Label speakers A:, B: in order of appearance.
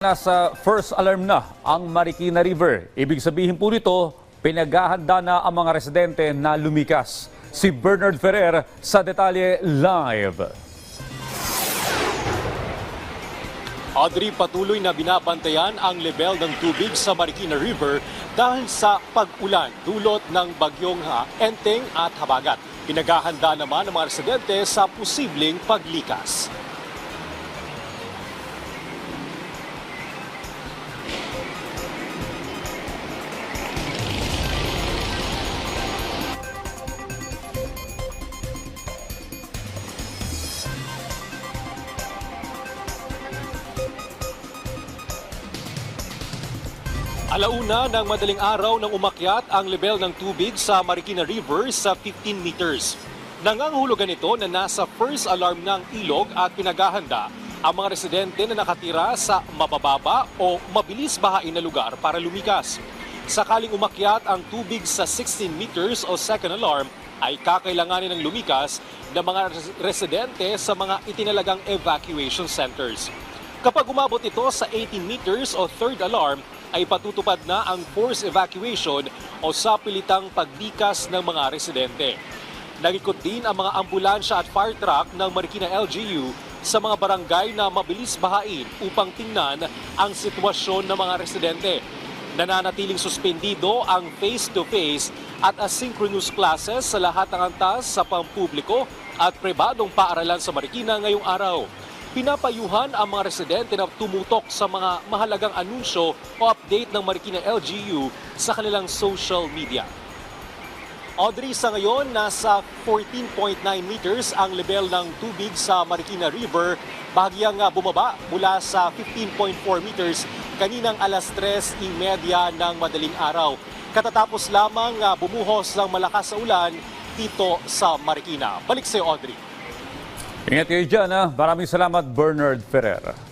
A: Nasa first alarm na ang Marikina River. Ibig sabihin po nito, pinaghahanda na ang mga residente na lumikas. Si Bernard Ferrer sa detalye live.
B: Audrey, patuloy na binabantayan ang level ng tubig sa Marikina River dahil sa pag-ulan dulot ng bagyong ha, Enteng at Habagat. Pinaghahanda naman ang mga residente sa posibleng paglikas. Alauna ng madaling araw nang umakyat ang level ng tubig sa Marikina River sa 15 meters. Nangangahulugan ito na nasa first alarm ng ilog at pinaghahanda ang mga residente na nakatira sa mabababa o mabilis bahain na lugar para lumikas. Sakaling umakyat ang tubig sa 16 meters o second alarm, ay kakailanganin ng lumikas ng mga res- residente sa mga itinalagang evacuation centers. Kapag umabot ito sa 18 meters o third alarm, ay patutupad na ang forced evacuation o sapilitang paglikas ng mga residente. Nagikot din ang mga ambulansya at fire truck ng Marikina LGU sa mga barangay na mabilis bahain upang tingnan ang sitwasyon ng mga residente. Nananatiling suspendido ang face-to-face at asynchronous classes sa lahat ng antas sa pampubliko at pribadong paaralan sa Marikina ngayong araw. Pinapayuhan ang mga residente na tumutok sa mga mahalagang anunsyo o update ng Marikina LGU sa kanilang social media. Audrey, sa ngayon, nasa 14.9 meters ang level ng tubig sa Marikina River. Bahagyang ah, bumaba mula sa 15.4 meters kaninang alas 3.30 ng madaling araw. Katatapos lamang ah, bumuhos ng malakas na ulan dito sa Marikina. Balik sa Audrey.
A: Ingat kayo dyan ha. Maraming salamat Bernard Ferrer.